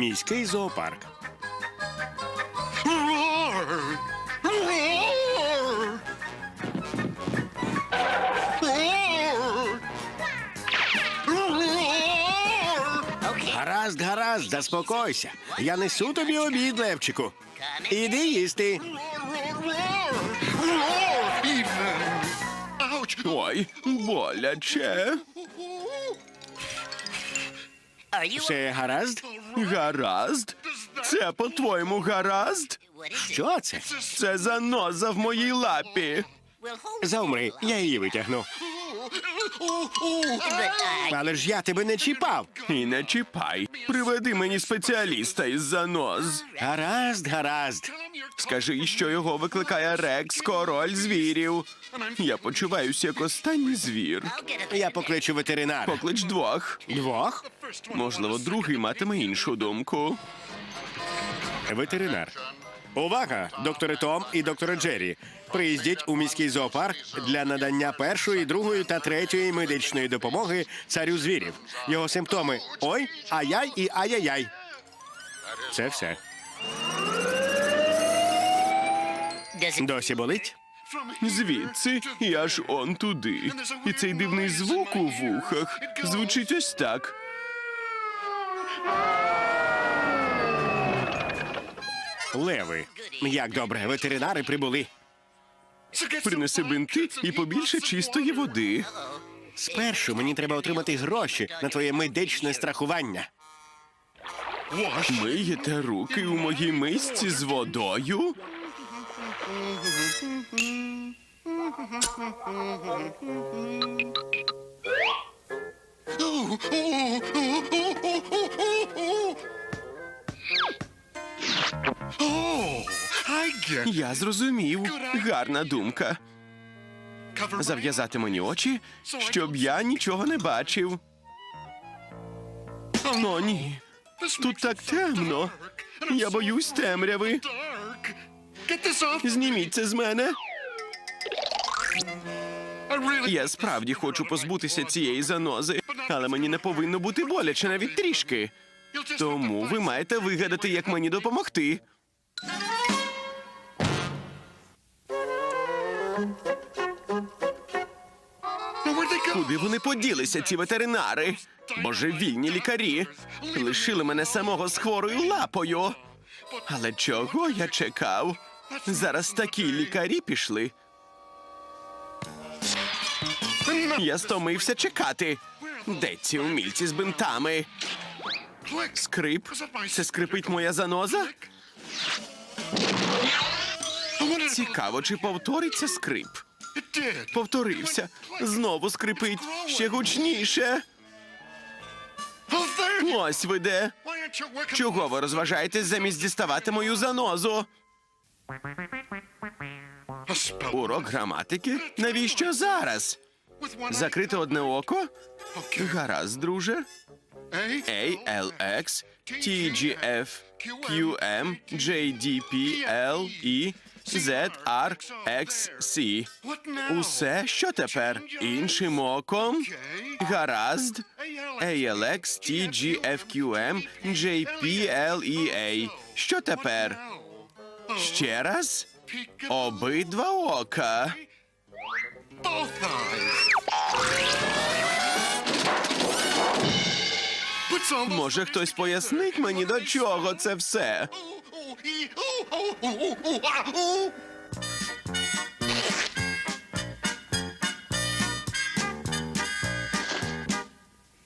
Міський зоопарк. Гаразд, гаразд, заспокойся. Я несу тобі обід, Левчику. Іди їсти. Ой, боляче. Все гаразд? Гаразд. Це по-твоєму гаразд? Що це? Це заноза в моїй лапі. Заумри, я її витягну. Але ж я тебе не чіпав. І не чіпай. Приведи мені спеціаліста із заноз. Гаразд, гаразд. Скажи, що його викликає Рекс, король звірів. Я почуваюся як останній звір. Я покличу ветеринара. Поклич двох. Двох? Можливо, другий матиме іншу думку. Ветеринар. Увага, докторе Том і докторе Джері. Приїздіть у міський зоопарк для надання першої, другої та третьої медичної допомоги царю звірів. Його симптоми ой, ай-яй і ай-яй-яй. Це все. Досі болить? Звідси і аж он туди. І цей дивний звук у вухах звучить ось так. Леви. Як добре, ветеринари прибули. Принеси бинти і побільше чистої води. Спершу мені треба отримати гроші на твоє медичне страхування. Миєте руки у моїй мисці з водою? Я зрозумів. Гарна думка. Зав'язати мені очі, щоб я нічого не бачив. О, ні. Тут так темно. Я боюсь темряви. Зніміть це з мене. Я справді хочу позбутися цієї занози, але мені не повинно бути боляче навіть трішки. Тому ви маєте вигадати, як мені допомогти. Куди вони поділися, ці ветеринари? Божевільні лікарі. Лишили мене самого з хворою лапою. Але чого я чекав? Зараз такі лікарі пішли. Я стомився чекати. Де ці умільці з бинтами? Скрип? Це скрипить моя заноза? Цікаво, чи повториться скрип? Повторився. Знову скрипить. Ще гучніше. Ось ви де. Чого ви розважаєтесь замість діставати мою занозу? Урок граматики? Навіщо зараз? Закрити одне око? Гаразд, друже. A, L, X, T, G, F, Q, M, J, D, P, L, E, Z, R, Усе, що тепер? Іншим оком? Гаразд. A, L, X, T, G, F, Q, M, J, P, L, E, A. Що тепер? Ще раз? Обидва ока. Може, хтось пояснить мені, до чого це все?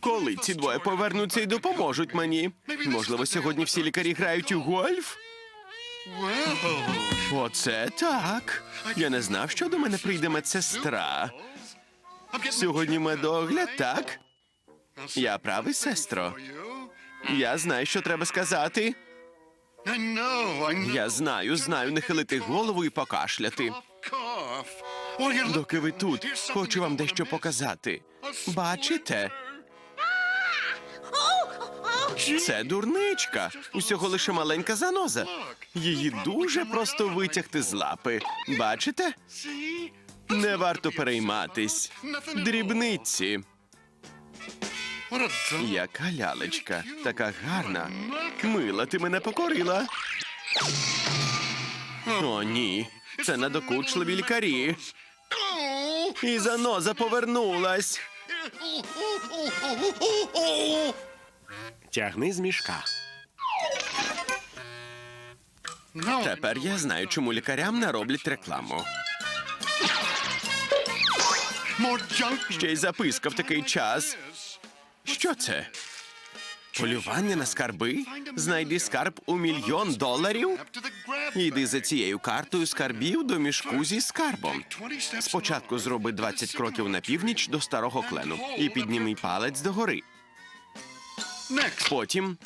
Коли ці двоє повернуться і допоможуть мені? Можливо, сьогодні всі лікарі грають у гольф? Оце так. Я не знав, що до мене прийде медсестра. Сьогодні медогляд, так? Я правий, сестро. Я знаю, що треба сказати. Я знаю, знаю, не хилити голову і покашляти. Доки ви тут, хочу вам дещо показати. Бачите? Це дурничка. Усього лише маленька заноза. Її дуже просто витягти з лапи. Бачите? Не варто перейматись. Дрібниці. Яка лялечка, така гарна. Мила, ти мене покорила. О, ні. Це надокучливі лікарі. І заноза повернулась. Тягни з мішка. Тепер я знаю, чому лікарям не роблять рекламу. Ще й записка в такий час. Що це? Полювання на скарби? Знайди скарб у мільйон доларів? Йди за цією картою скарбів до мішку зі скарбом. Спочатку зроби 20 кроків на північ до старого клену і підніми палець догори. Потім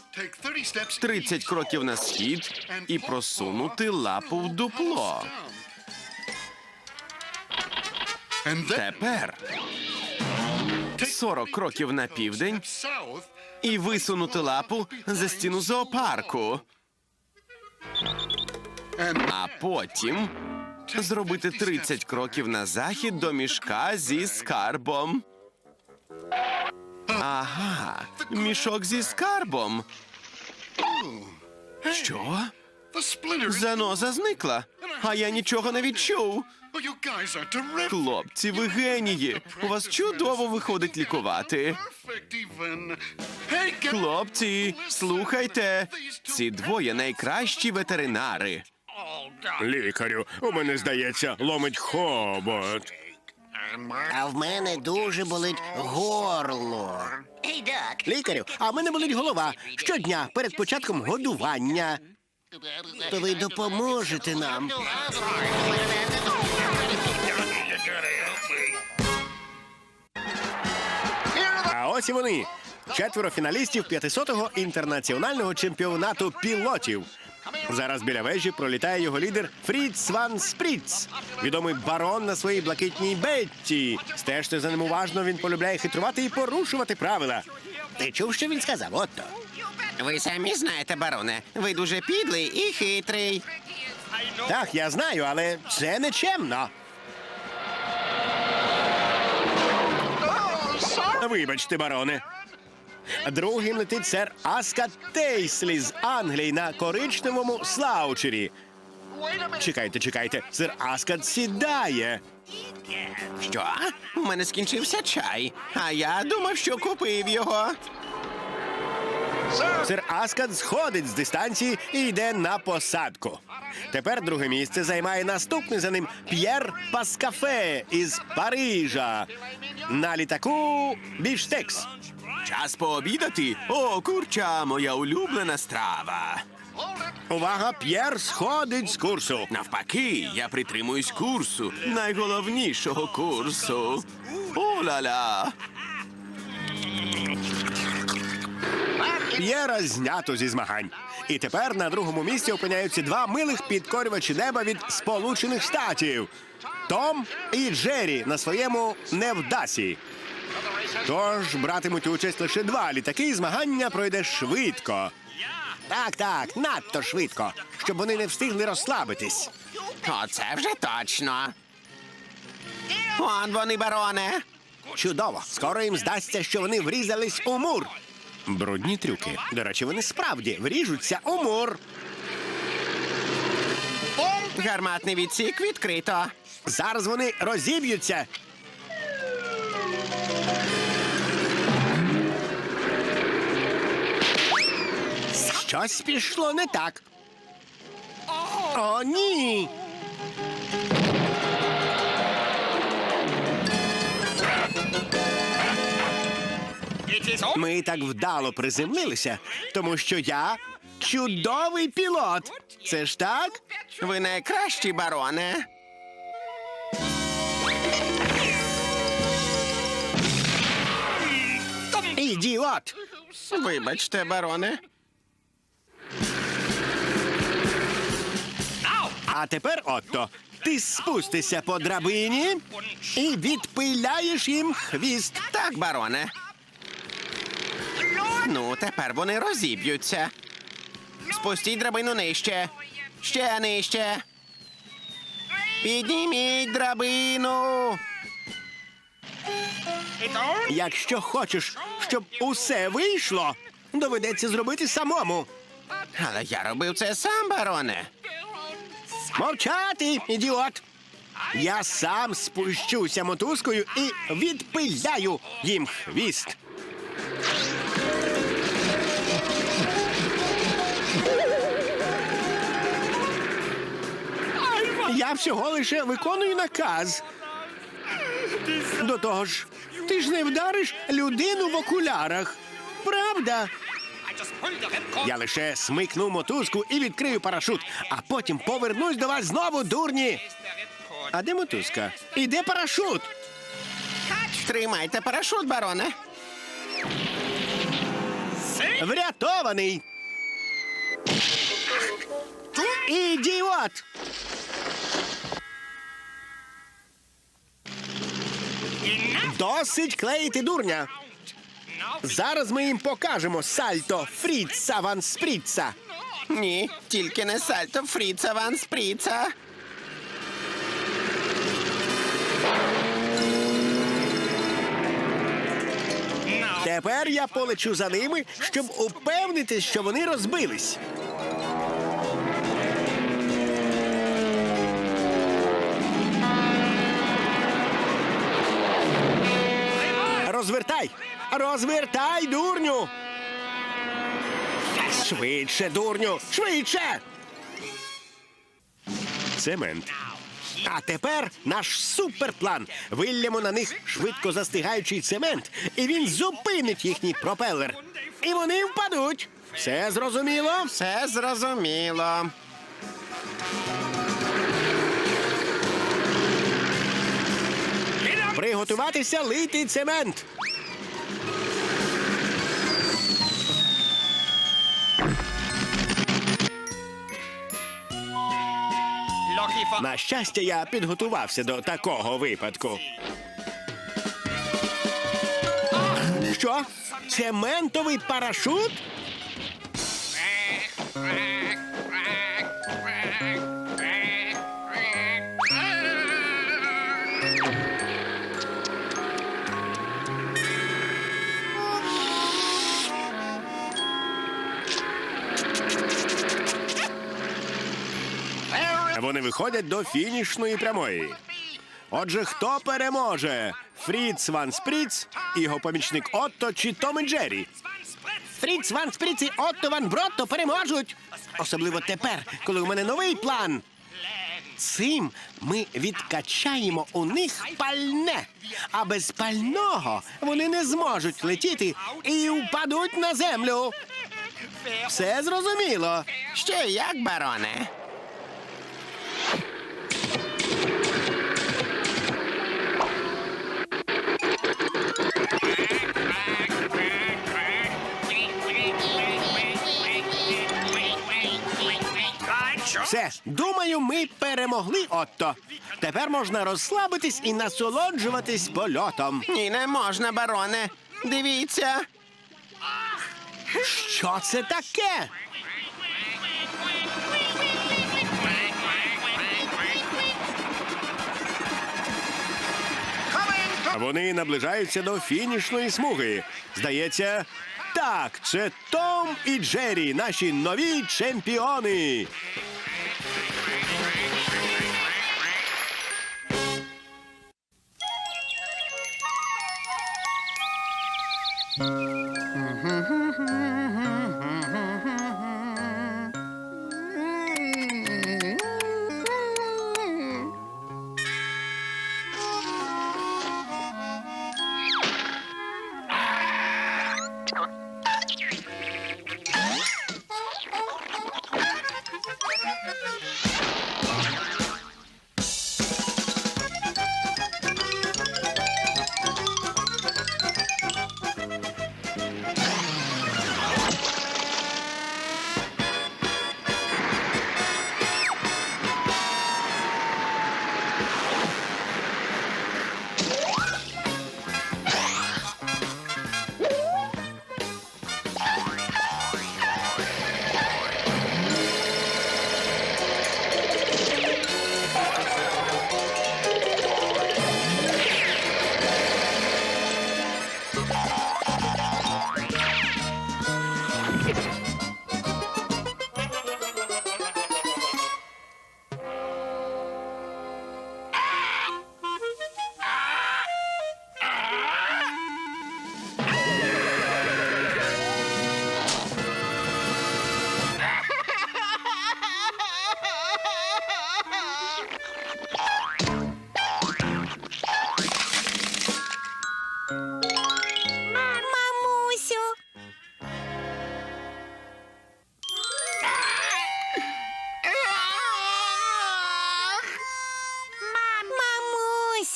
30 кроків на схід і просунути лапу в дупло. Тепер 40 кроків на південь і висунути лапу за стіну зоопарку. А потім зробити 30 кроків на захід до мішка зі скарбом. Ага, мішок зі скарбом. Що? Заноза зникла, а я нічого не відчув. Хлопці, ви генії. У вас чудово виходить лікувати. Хлопці, слухайте. Ці двоє найкращі ветеринари. Лікарю, у мене здається, ломить хобот. А в мене дуже болить горло. Лікарю, а в мене болить голова щодня перед початком годування. То ви допоможете нам. Ось і вони. Четверо фіналістів 500-го інтернаціонального чемпіонату пілотів. Зараз біля вежі пролітає його лідер Фріц Ван Спріц, відомий барон на своїй блакитній Бетті. Стежте за ним уважно, він полюбляє хитрувати і порушувати правила. Ти чув, що він сказав? Отто. Ви самі знаєте, бароне. Ви дуже підлий і хитрий. Так, я знаю, але це нечемно. Вибачте, бароне. Другим летить сер Аска Тейслі з Англії на коричневому слаучері. Чекайте, чекайте, сер Аскат сідає. Що? У мене скінчився чай, а я думав, що купив його. Сер Аскат сходить з дистанції і йде на посадку. Тепер друге місце займає наступний за ним П'єр Паскафе із Парижа. На літаку Біштекс. Час пообідати? О, курча, моя улюблена страва. Увага, П'єр сходить з курсу. Навпаки, я притримуюсь курсу, найголовнішого курсу. О-ла-ла! П'єра знято зі змагань. І тепер на другому місці опиняються два милих підкорювачі неба від Сполучених Штатів Том і Джері на своєму невдасі. Тож братимуть участь лише два літаки, і змагання пройде швидко. Так, так, надто швидко, щоб вони не встигли розслабитись. Оце вже точно. Он вони, бароне. Чудово! Скоро їм здасться, що вони врізались у мур. Брудні трюки. До речі, вони справді вріжуться у мур. Гарматний відсік відкрито. Зараз вони розіб'ються. Щось пішло не так. О, ні. Ми так вдало приземлилися, тому що я чудовий пілот. Це ж так? Ви найкращі, бароне. Ідіот! Вибачте, бароне. А тепер, Отто, ти спустишся по драбині і відпиляєш їм хвіст. Так, бароне. Ну, тепер вони розіб'ються. Спустіть драбину нижче. Ще нижче. Підніміть драбину. Якщо хочеш, щоб усе вийшло, доведеться зробити самому. Але я робив це сам, бароне. Мовчати, ідіот! Я сам спущуся мотузкою і відпиляю їм хвіст. Я всього лише виконую наказ. До того ж, ти ж не вдариш людину в окулярах. Правда? Я лише смикну мотузку і відкрию парашут, а потім повернусь до вас знову, дурні. А де мотузка? І де парашут? Тримайте парашут, бароне. Врятований. Ідіот! Досить клеїти дурня. Зараз ми їм покажемо сальто Фріца Ван Спріца. Ні, тільки не сальто Фріца Ван Спріца. Тепер я полечу за ними, щоб упевнитись, що вони розбились. Розвертай! Розвертай, дурню! Швидше, дурню! Швидше! Цемент. А тепер наш суперплан. Виллямо на них швидко застигаючий цемент, і він зупинить їхній пропелер. І вони впадуть. Все зрозуміло? Все зрозуміло. Приготуватися лити цемент. На щастя, я підготувався до такого випадку. Що? Цементовий парашут? Вони виходять до фінішної прямої. Отже, хто переможе? Фріц Ван Спріц, його помічник Отто чи Том і Джері? Фріц Ван Спріц і Отто Ван Бротто переможуть. Особливо тепер, коли у мене новий план. Цим ми відкачаємо у них пальне, а без пального вони не зможуть летіти і впадуть на землю. Все зрозуміло. Ще як, бароне? Все, думаю, ми перемогли Отто. Тепер можна розслабитись і насолоджуватись польотом. Ні, не можна, бароне. Дивіться. Що це таке? Вони наближаються до фінішної смуги. Здається, так, це Том і Джері, наші нові чемпіони.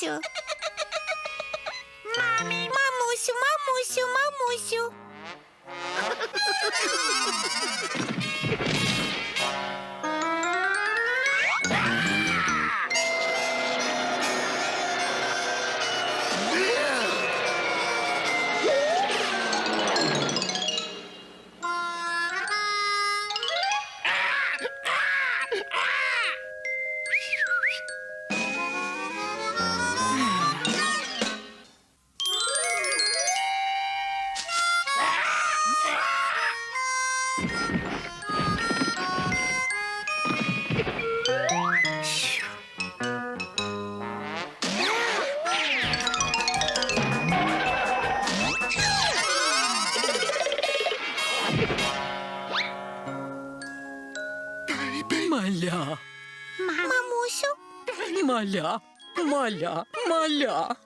mamúcio. Mamúcio, mamúcio, mamúcio. Маля, маля, маля.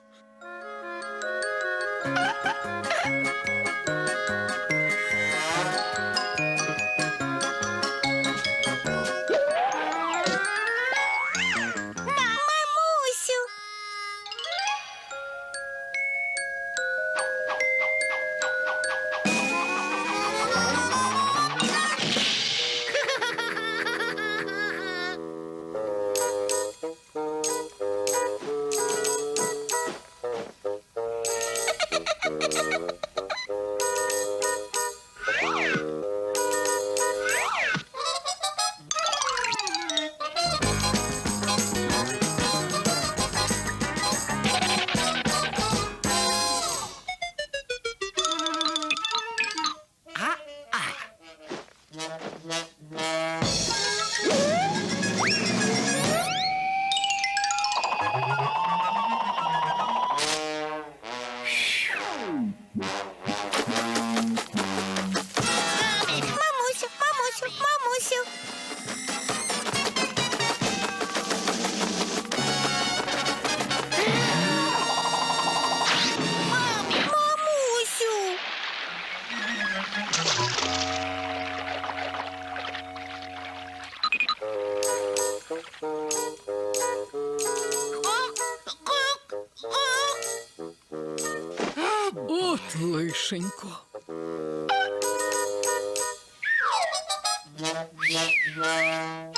Yeah, yeah.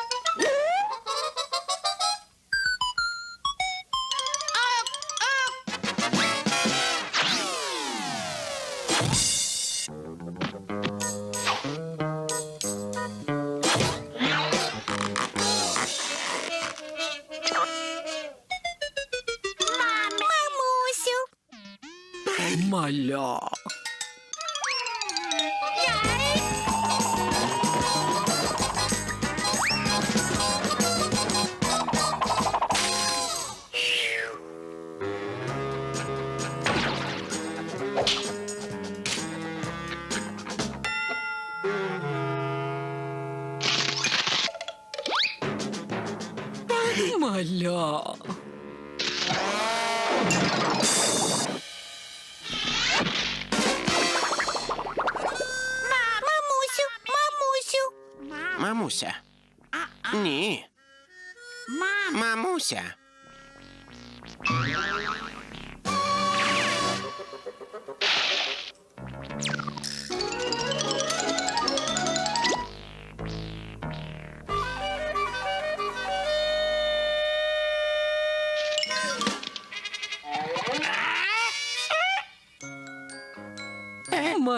Маля. Мамусю, мамусю. Мамуся. Ні. Мамуся.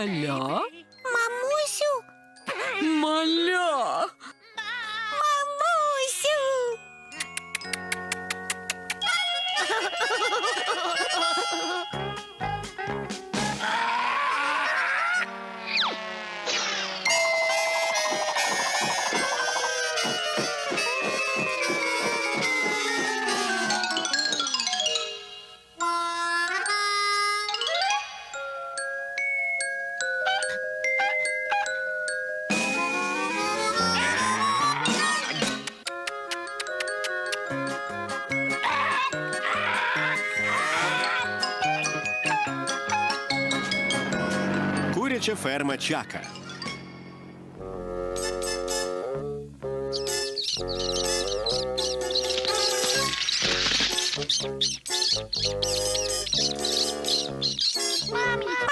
Маля. Куряча ферма Чака. Мамусю,